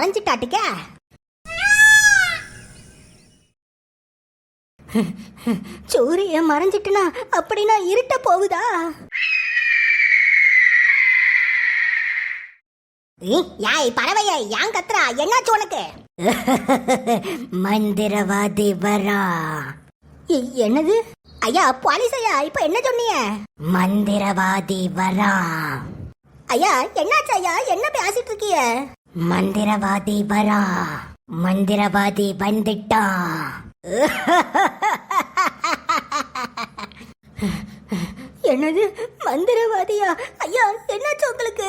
திசையில மறைஞ்சிட்டாட்டுக்க. சூரியன் மறைஞ்சிட்டுனா அப்படின்னா இருட்ட போகுதா? யாய் பறவைய ஏன் கத்துறா? என்னாச்சு உனக்கு? மந்திரவாதி வரா என்னது? ஐயா போலீஸ் ஐயா இப்ப என்ன சொன்னீங்க? மந்திரவாதி வரா ஐயா என்னாச்சு ஐயா? என்ன பேசிட்டு இருக்கீங்க மந்திரவாதி வரா. மந்திரவாதி வந்துட்டா. என்னது? மந்திரவாதியா? ஐயா என்னாச்சு உங்களுக்கு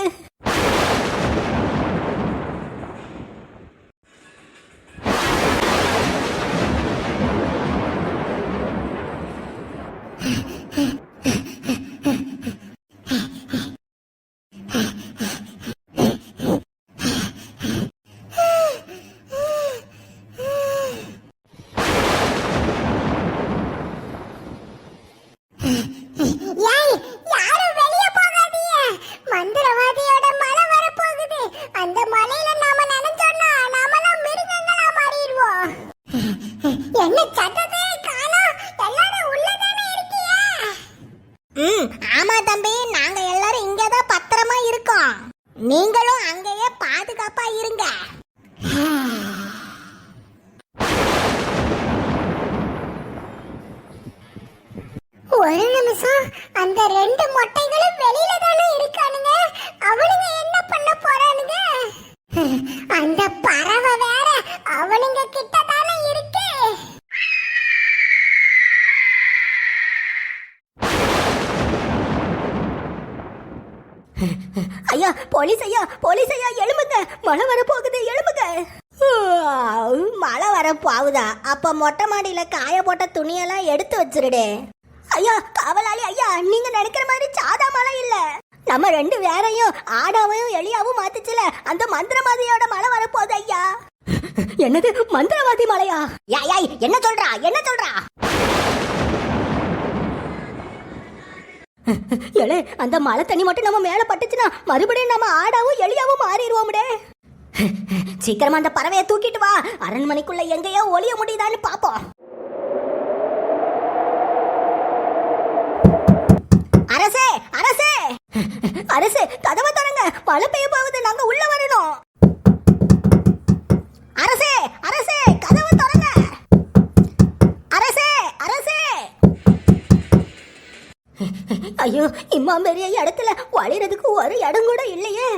ஏய் யாரும் வெளிய போகாதீங்க மந்திரவாதியோட மலை வர போகுது அந்த மலையில நாம நினைச்சோம்னா நாமெல்லாம் மிருகங்களா மாறிடுவோம் என்ன சத்தத்தை காணோம் எல்லாரும் உள்ளதானே இருக்கீங்க ம் ஆமா தம்பி நாங்க எல்லாரும் இங்க தான் பத்திரமா இருக்கோம். நீங்களும் அங்கேயே பாதுகாப்பா இருங்க. ஒரு நிமிஷம் அந்த ரெண்டு மொட்டைகளும் வெளியில தானே இருக்கானுங்க? அவனுங்க என்ன பண்ண போறானுங்க அந்த பறவை வேற அவனுங்க கிட்ட தானே இருக்கு ஐயா போலீஸ் ஐயா போலீஸ் ஐயா எழுமுங்க மழை வர போகுது எழுமுங்க மழை வர போகுதா அப்ப மொட்டை மாடியில காய போட்ட துணியெல்லாம் எடுத்து வச்சிருடே. ஐயா காவலாளி ஐயா நீங்க நினைக்கிற மாதிரி சாதா மழை இல்ல. நம்ம ரெண்டு வேறையும் ஆடாவையும் எளியாவும் மாத்துச்சுல. அந்த மந்திரவாதியோட மழை வரப்போகுது ஐயா. என்னது மந்திரவாதி மலையா யாய் என்ன சொல்றா என்ன சொல்றா? ஏலே அந்த மழை தண்ணி மட்டும் நம்ம மேல பட்டுச்சுன்னா மறுபடியும் நம்ம ஆடாவும் எளியாவும் மாறிடுவோம்டே. சீக்கிரமா அந்த பறவையை தூக்கிட்டு வா. அரண்மனைக்குள்ள எங்கேயோ ஒளிய முடியுதான்னு பாப்போம். அரசே அரசே! அரசே கதவை தரங்க பல பெய்ய போகுது. நாங்க உள்ள வரணும். அரசே அரசே கதவை தரங்க அரசே அரசே! ஐயோ இம்மா பெரிய இடத்துல வழிறதுக்கு ஒரு இடம் கூட இல்லையே.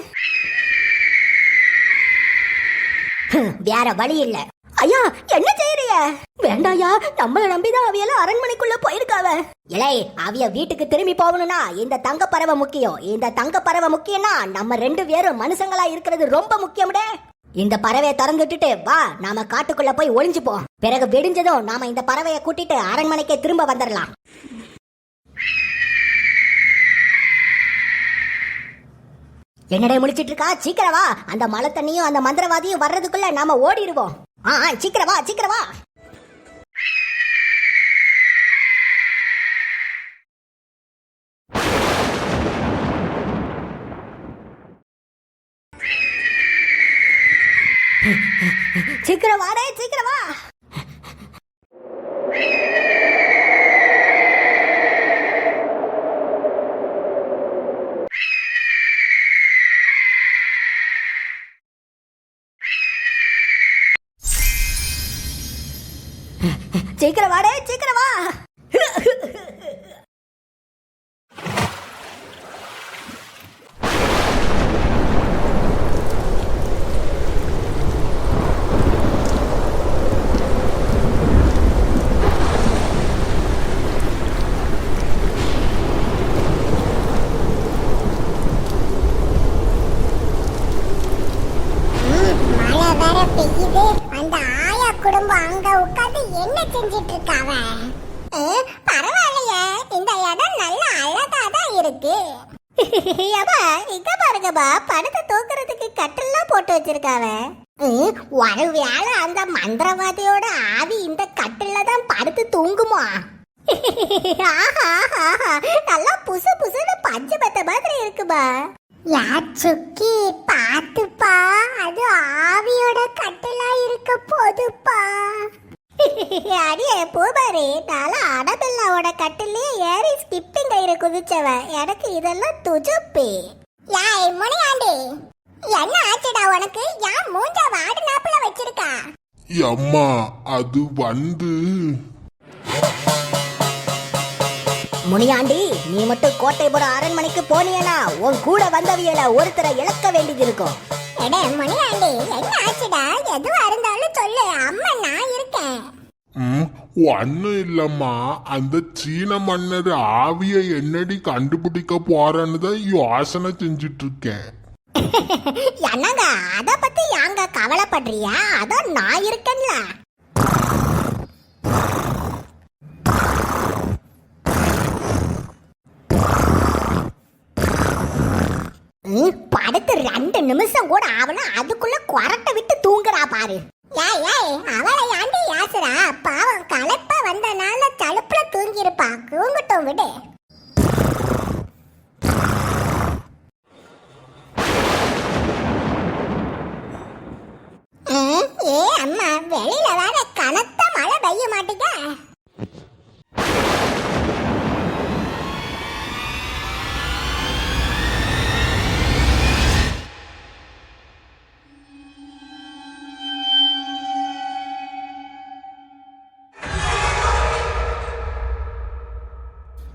வேற வழி இல்ல. ஐயா என்ன செய்யறிய வேண்டாயா நம்மள நம்பிதான் அவியெல்லாம் அரண்மனைக்குள்ள போயிருக்காவ. இலை அவிய வீட்டுக்கு திரும்பி போகணும்னா இந்த தங்க பறவை முக்கியம். இந்த தங்க பறவை முக்கியம்னா நம்ம ரெண்டு பேரும் மனுஷங்களா இருக்கிறது ரொம்ப முக்கியம்டே. இந்த பறவையை திறந்துட்டுட்டு வா நாம காட்டுக்குள்ள போய் ஒளிஞ்சுப்போம். பிறகு வெடிஞ்சதும் நாம இந்த பறவையை கூட்டிட்டு அரண்மனைக்கே திரும்ப வந்துடலாம் என்னடே முடிச்சிட்டு இருக்கா சீக்கிரம் வா. அந்த மழை தண்ணியும் அந்த மந்திரவாதியும் வர்றதுக்குள்ள நாம ஓடிடுவோம் ஆ ஆ, சீக்கிரம் வா சீக்கிரம் வா. சீக்கிரம் வாடே சீக்கிரம் வா. சீக்கிரம் வாடே சீக்கிரம் வா. அந்த குடும்பம் அங்க உட்கார் என்ன செஞ்சிட்டு இருக்காவ பரவாயில்லையே. இந்த இடம் நல்ல அழகா தான் இருக்கு. ஏப்பா இங்க பாருங்கப்பா பணத்தை தூக்குறதுக்கு கட்டெல்லாம் போட்டு வச்சிருக்காவ. ஒரு வேளை அந்த மந்திரவாதியோட ஆவி இந்த கட்டில தான் படுத்து தூங்குமா? ஆஹா, ஆஹா, நல்லா புசு புசுன்னு பஞ்சு பத்த மாதிரி இருக்குப்பா யா சுக்கி பாத்துப்பா அது ஆவியோட கட்டிலா இருக்க போதுப்பா. அடியே பூபாரி நாள அடபில்லாவோட கட்டிலே ஏறி ஸ்கிப்பிங் கயிறு குதிச்சவ. எனக்கு இதெல்லாம் துஜுப்பி. யாய் முனியாண்டி. என்ன ஆச்சுடா உனக்கு? யான் மூஞ்ச வாடினாப்புல வச்சிருக்கா? அம்மா அது வந்து. முனியாண்டி நீ மட்டும் கோட்டைபுரம் அரண்மனைக்கு போனியனா? உன் கூட வந்தவியல ஒருத்தரை இழக்க வேண்டியது இருக்கும் எடே முனியாண்டி என்ன ஆச்சுடா? எதுவா இருந்தாலும் சொல்லு. அம்மா நான் இருக்கேன் ஒண்ணும் இல்லம்மா. அந்த சீன மன்னர் ஆவிய என்னடி கண்டுபிடிக்க போறேன்னு தான் யோசனை செஞ்சுட்டு இருக்கேன் என்னங்க அத பத்தி யாங்க கவலைப்படுறியா? அதான் நான் இருக்கேன்ல. நீ படுத்து ரெண்டு நிமிஷம் கூட ஆகணும் அதுக்குள்ள கொரட்டை விட்டு தூங்குறா பாரு. ஏய் ஏய் அவளை ஆண்டி யாசுரா பாவம் களைப்பா வந்தனால தழுப்புல தூங்கி இருப்பா தூங்கட்டும் விடு.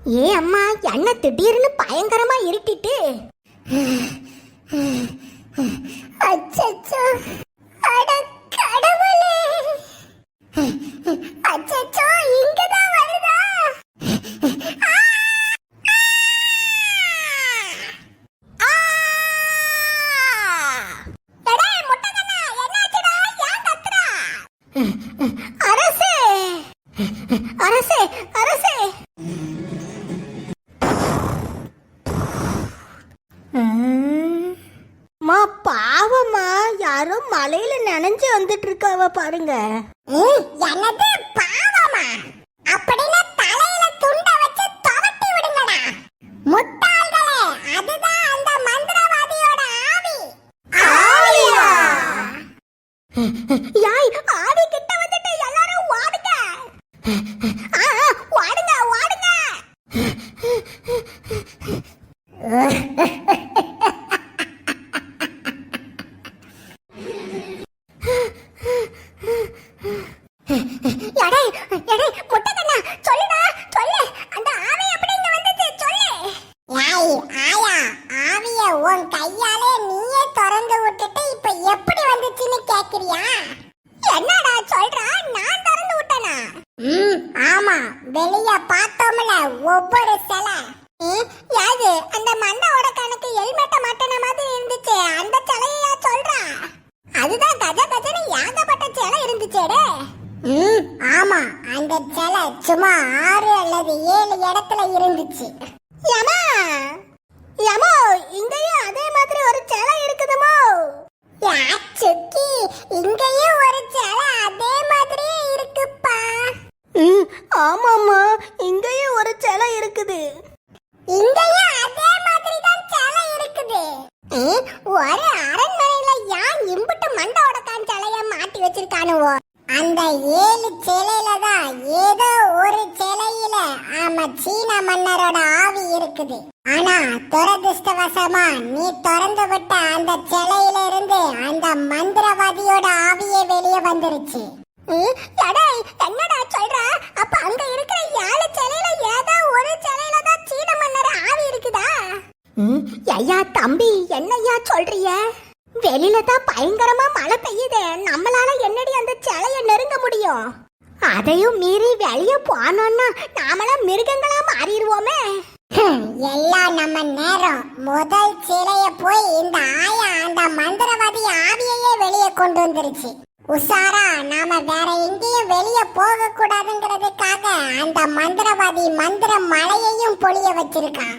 ஏ அம்மா என்ன திடீர்னு பயங்கரமா இருட்டிட்டு? அச்சச்சோ. மலையில நனைஞ்சு வந்துட்டு இருக்காவ பாருங்க. என்னது பாவமா? அப்படின்னா தலையில துண்ட வச்சு துவட்டி விடுங்கடா. முட்டாள்களே அதுதான் அந்த மந்திரவாதியோட ஆவி. ஆவியா யாய் ஆவி கிட்ட வந்துட்டு எல்லாரும் ஓடுங்க ஆ, ஆ, ஓடுங்க ஓடுங்க எடே எடே முட்டைக்கண்ணா சொல்லுடா சொல்லு அந்த ஆவி எப்படி இங்க வந்துச்சு சொல்லு யாய் ஆயா ஆவிய உன் கையாலே நீயே திறந்து விட்டுட்டு இப்ப எப்படி வந்துச்சுன்னு கேக்குறியா என்னடா சொல்றா நான் திறந்து விட்டனா ம் ஆமா வெளிய பார்த்தோம்ல ஒவ்வொரு சிலை ம், யாது அந்த மண்ணோட கணக்கு ஹெல்மெட்ட மாட்டின மாதிரி இருந்துச்சு அந்த சிலையா சொல்றா அதுதான் கஜ கஜன்னு ஏகப்பட்ட சிலை இருந்துச்சேடே ம் ஆமா அந்த சிலை சும்மா ஆறு அல்லது ஏழு இடத்துல இருந்துச்சு யமா யமோ இங்கேயும் அதே மாதிரி ஒரு சிலை இருக்குதுமோ யா, சுக்கி இங்கேயும் ஒரு சிலை அதே மாதிரியே இருக்குப்பா. ம் ஆமாம்மா. இங்கேயும் ஒரு சிலை இருக்குது. இங்கேயும் அதே மாதிரி தான் சிலை இருக்குது. ஒரு அரண்மனையில யான் இம்புட்டு மண்டோட கான் சிலைய மாட்டி வச்சிருக்கானுவோ? அந்த ஏழு சிலையில தான் ஏதோ ஆமா சீன மன்னரோட ஆவி இருக்குது. ஆனா துரதிருஷ்டவசமா நீ திறந்து விட்ட அந்த சிலையில இருந்து அந்த மந்திரவாதியோட ஆவியே வெளியே வந்துருச்சு. என்னடா சொல்ற? அப்ப அங்க இருக்கிற ஏழு சிலையில ஏதோ ஒரு சிலையில தான் சீன மன்னர் ஆவி இருக்குதா? ம் ஐயா தம்பி என்னய்யா சொல்றிய வெளியில தான் பயங்கரமா மழை பெய்யுதே. நம்மளால என்னடி அந்த சிலைய நெருங்க முடியும்? அதையும் மீறி வெளியே போனோம்னா நாமெல்லாம் மிருகங்களா மாறிடுவோமே. எல்லாம் நம்ம நேரம். முதல் சிலைய போய் இந்த ஆயா அந்த மந்திரவாதி ஆவியையே வெளியே கொண்டு வந்துருச்சு. உஷாரா நாம வேற எங்கேயும் வெளியே போக கூடாதுங்கிறதுக்காக அந்த மந்திரவாதி மந்திர மலையையும் பொழிய வச்சிருக்கான்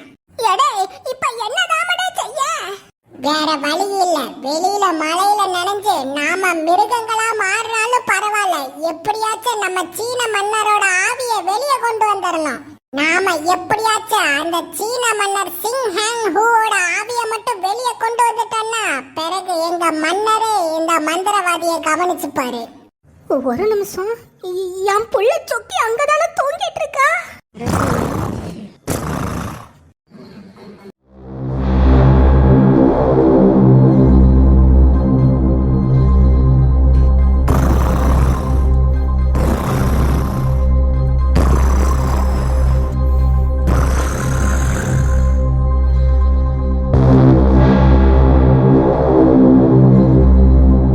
எடே இப்ப என்னதாமடே செய்ய? வேற வழி இல்ல. வெளியில மலையில நனைஞ்சு நாம மிருகங்களா மாறினாலும் பரவாயில்ல. எப்படியாச்சும் நம்ம சீன மன்னரோட ஆவிய வெளியே கொண்டு வந்துடணும் நாம எப்படியாச்சும் அந்த சீன மன்னர் சிங் ஹேங் ஹூவோட ஆவிய மட்டும் வெளியே கொண்டு வந்துட்டோம்னா பிறகு எங்க மன்னரே இந்த மந்திரவாதியை கவனிச்சுப்பாரு. ஒரு நிமிஷம். என் புள்ள சொக்கி